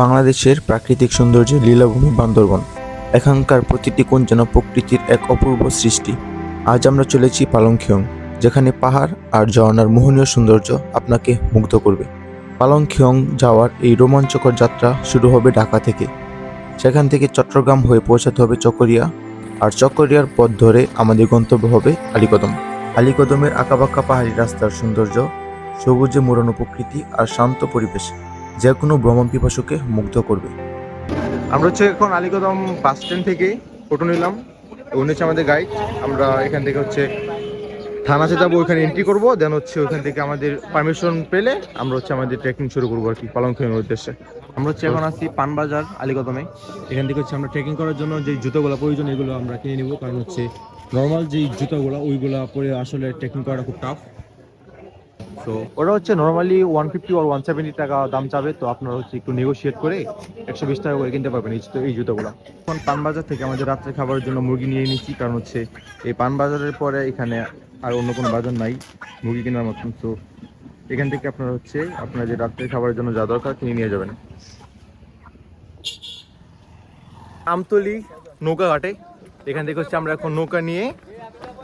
বাংলাদেশের প্রাকৃতিক সৌন্দর্যের লীলাভূমি বান্দরবন। এখানকার প্রতিটি কোণ যেন প্রকৃতির এক অপূর্ব সৃষ্টি। আজ আমরা চলেছি পালংখিয়ং, যেখানে পাহাড় আর ঝর্ণার মোহনীয় সৌন্দর্য আপনাকে মুগ্ধ করবে। পালংখিয়ং যাওয়ার এই রোমাঞ্চকর যাত্রা শুরু হবে ঢাকা থেকে। সেখান থেকে চট্টগ্রাম হয়ে পৌঁছাতে হবে চকরিয়া, আর চকরিয়ার পথ ধরে আমাদের গন্তব্য হবে আলীকদম। আলীকদমের আঁকাবাঁকা পাহাড়ি রাস্তার সৌন্দর্য, সবুজে মোড়ানো প্রকৃতি আর শান্ত পরিবেশ। যে কোনো ভ্রমণ পিপাসুকে মুগ্ধ করবে। আমরা হচ্ছে এখন আলীকদম বাস স্ট্যান্ড থেকে ফটো নিলাম। উনি হচ্ছে আমাদের গাইড আমরা এখান থেকে হচ্ছে থানাতে যাব, ওইখানে এন্ট্রি করব। দেন হচ্ছে ওইখান থেকে আমাদের পারমিশন পেলে আমরা হচ্ছে আমাদের ট্রেকিং শুরু করব আর কি পালংখের উদ্দেশ্যে। আমরা হচ্ছে এখন আছি পানবাজার আলীকদমে। এখান থেকে হচ্ছে আমরা ট্রেকিং করার জন্য যে জুতোগুলো প্রয়োজন, এগুলো আমরা কিনে নিব। কারণ হচ্ছে নর্মাল যে জুতোগুলো, ওইগুলো পরে আসলে ট্রেকিং করাটা খুব টাফ তো ওরা হচ্ছে নর্মালি ওয়ান ফিফটি আর ওয়ান সেভেন্টি টাকা দাম চাবে, তো আপনারা হচ্ছে একটু নেগোশিয়েট করে একশো বিশ টাকা করে কিনতে পারবেন এই এই জুতোগুলো। এখন পানবাজার থেকে আমাদের রাত্রে খাবারের জন্য মুরগি নিয়ে নিচ্ছি কারণ হচ্ছে এই পানবাজারের পরে এখানে আর অন্য কোনো বাজার নাই, মুরগি কেনার মতন। তো এখান থেকে আপনারা হচ্ছে আপনার যে রাত্রে খাবারের জন্য যা দরকার কিনে নিয়ে যাবেন। আমতলি নৌকা ঘাটে এখান থেকে হচ্ছে আমরা এখন নৌকা নিয়ে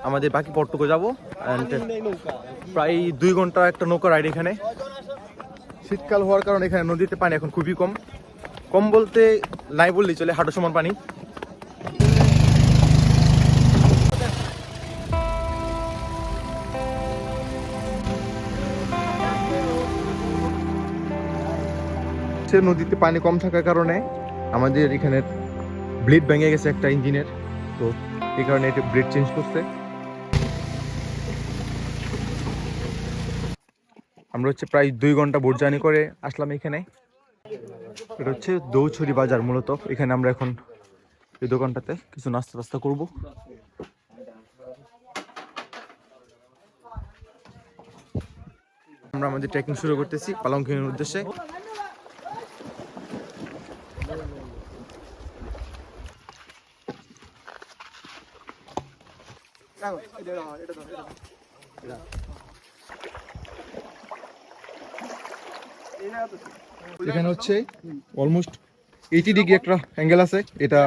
আমাদের বাকি পটটুকু যাব প্রায় দুই ঘণ্টা একটা নৌকা রাইড এখানে। শীতকাল হওয়ার কারণে এখানে নদীতে পানি এখন খুবই কম। কম বলতে নাই বললেই চলে, হাঁটু সমান পানি। নদীতে পানি কম থাকার কারণে আমাদের এখানে ব্লেড ভেঙে গেছে একটা ইঞ্জিনের। তো এই কারণে এটা ব্লেড চেঞ্জ করছে। আমরা হচ্ছে প্রায় দুই ঘণ্টা বোট জার্নি করে আসলাম এখানে। এটা হচ্ছে দৌছড়ি বাজার মূলত। এখানে আমরা এখন এই দোকানটাতে কিছু নাস্তা টাস্তা করব। আমরা আমাদের ট্রেকিং শুরু করতেছি পালংখিং এর উদ্দেশ্যে। এখানে হচ্ছে অলমোস্ট এইটি ডিগ্রি একটা অ্যাঙ্গেল আছে। এটা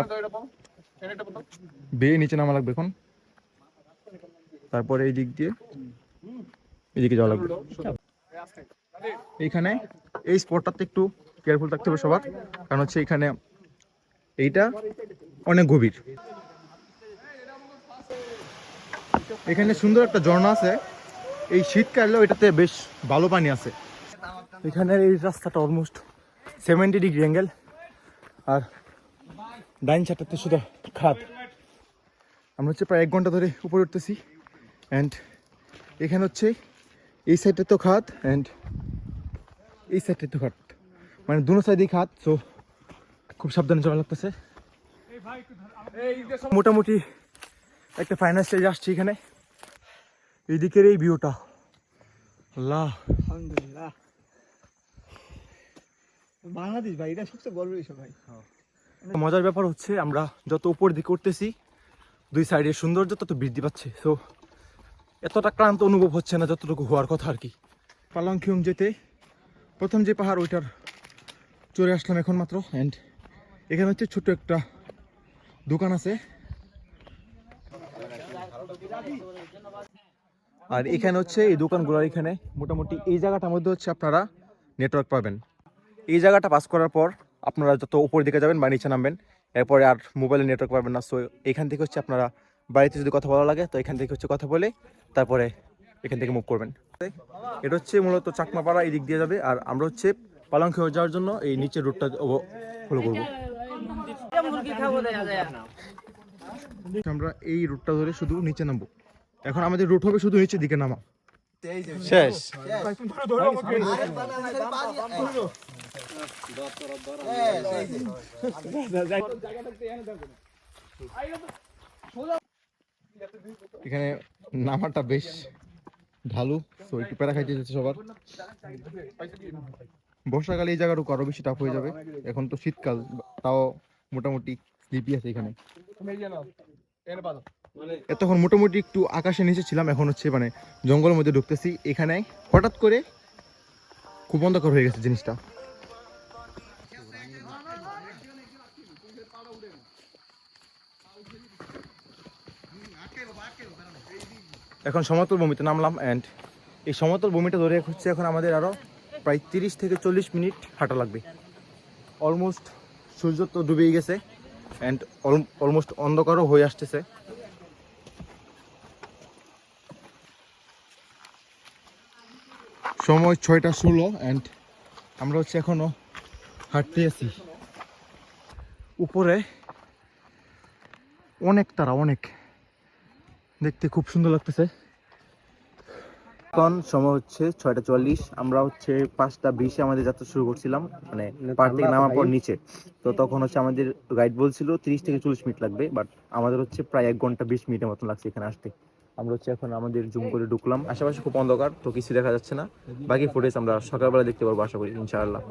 বেয়ে নিচে নামা লাগবে এখন। তারপরে এই দিক দিয়ে এদিকে যাওয়া লাগবে। এইখানে এই স্পটটাতে একটু কেয়ারফুল থাকতে হবে সবার। কারণ হচ্ছে এখানে এইটা অনেক গভীর। এখানে সুন্দর একটা ঝর্ণা আছে। এই শীতকালেও এটাতে বেশ ভালো পানি আছে। এখানের এই রাস্তাটা অলমোস্ট সেভেন্টি ডিগ্রি অ্যাঙ্গেল আর ডাইন সাইডটাতে শুধু খাদ আমরা হচ্ছে প্রায় এক ঘণ্টা ধরে উপরে উঠতেছি অ্যান্ড এখানে হচ্ছে এই সাইডে তো খাদ অ্যান্ড এই সাইডে তো খাদ মানে দুনো সাইডেই খাদ সো খুব সাবধানে চলা লাগতেছে। মোটামুটি একটা ফাইনাল স্টেজ আসছে এখানে। এইদিকের এই ভিউটা আল্লাহ। আলহামদুলিল্লাহ। বাংলাদেশ ভাই, এটা সবচেয়ে গর্বের বিষয় ভাই। মজার ব্যাপার হচ্ছে, আমরা যত উপর দিকে উঠতেছি, দুই সাইডের সৌন্দর্য তত বৃদ্ধি পাচ্ছে। সো এতটা ক্লান্ত অনুভব হচ্ছে না, যতটুকু হওয়ার কথা আর কি। পালংখিউং যেতে, প্রথম যে পাহাড়, ওইটার চলে আসলাম এখন মাত্র। অ্যান্ড এখানে হচ্ছে ছোট একটা দোকান আছে। আর এখানে হচ্ছে, এই দোকানগুলোর এখানে মোটামুটি এই জায়গাটার মধ্যে হচ্ছে আপনারা নেটওয়ার্ক পাবেন। এই জায়গাটা পাস করার পর আপনারা যত উপরের দিকে যাবেন বা নিচে নামবেন এরপরে আর মোবাইলে নেটওয়ার্ক পাবেন না সো এখান থেকে হচ্ছে আপনারা বাড়িতে যদি কথা বলা লাগে তো এখান থেকে হচ্ছে কথা বলে তারপরে এখান থেকে মুভ করবেন এটা হচ্ছে মূলত চাকমাপাড়া এই দিক দিয়ে যাবে আর আমরা হচ্ছে পালংখে যাওয়ার জন্য এই নিচের রুটটা ফলো করব আমরা এই রুটটা ধরে শুধু নিচে নামবো এখন আমাদের রুট হবে শুধু নিচের দিকে নামা শেষ এখানে নামাটা বেশ ঢালু তো একটু প্যারা খাইতে যাচ্ছে সবার। বর্ষাকালে এই জায়গাটুকু আরও বেশি টাফ হয়ে যাবে। এখন তো শীতকাল, তাও মোটামুটি স্লিপি আছে এখানে। এতক্ষণ মোটামুটি একটু আকাশের নিচে ছিলাম, এখন হচ্ছে মানে জঙ্গলের মধ্যে ঢুকতেছি। এখানে হঠাৎ করে খুব অন্ধকার হয়ে গেছে জিনিসটা। এখন সমতল ভূমিতে নামলাম অ্যান্ড এই সমতল ভূমিটা ধরে হচ্ছে এখন আমাদের আরও প্রায় তিরিশ থেকে চল্লিশ মিনিট হাঁটা লাগবে। অলমোস্ট সূর্য তো ডুবেই গেছে অ্যান্ড অলমোস্ট অন্ধকারও হয়ে আসতেছে। সময় ছয়টা ষোলো অ্যান্ড আমরা হচ্ছে এখনও হাঁটতে আছি। উপরে অনেক তারা, অনেক। দেখতে খুব সুন্দর লাগতেছে। এখন সময় হচ্ছে ছয়টা চল্লিশ আমরা হচ্ছে পাঁচটা বিশে আমাদের যাত্রা শুরু করছিলাম মানে পাহাড় থেকে নামার পর নিচে। তো তখন হচ্ছে আমাদের গাইড বলছিল তিরিশ থেকে চল্লিশ মিনিট লাগবে বাট আমাদের হচ্ছে প্রায় এক ঘণ্টা বিশ মিনিটের মতন লাগছে এখানে আসতে। আমরা হচ্ছে এখন আমাদের জুম করে ঢুকলাম। আশেপাশে খুব অন্ধকার তো কিছু দেখা যাচ্ছে না। বাকি ফুটেজ আমরা সকালবেলা দেখতে পারব আশা করি ইনশাআল্লাহ।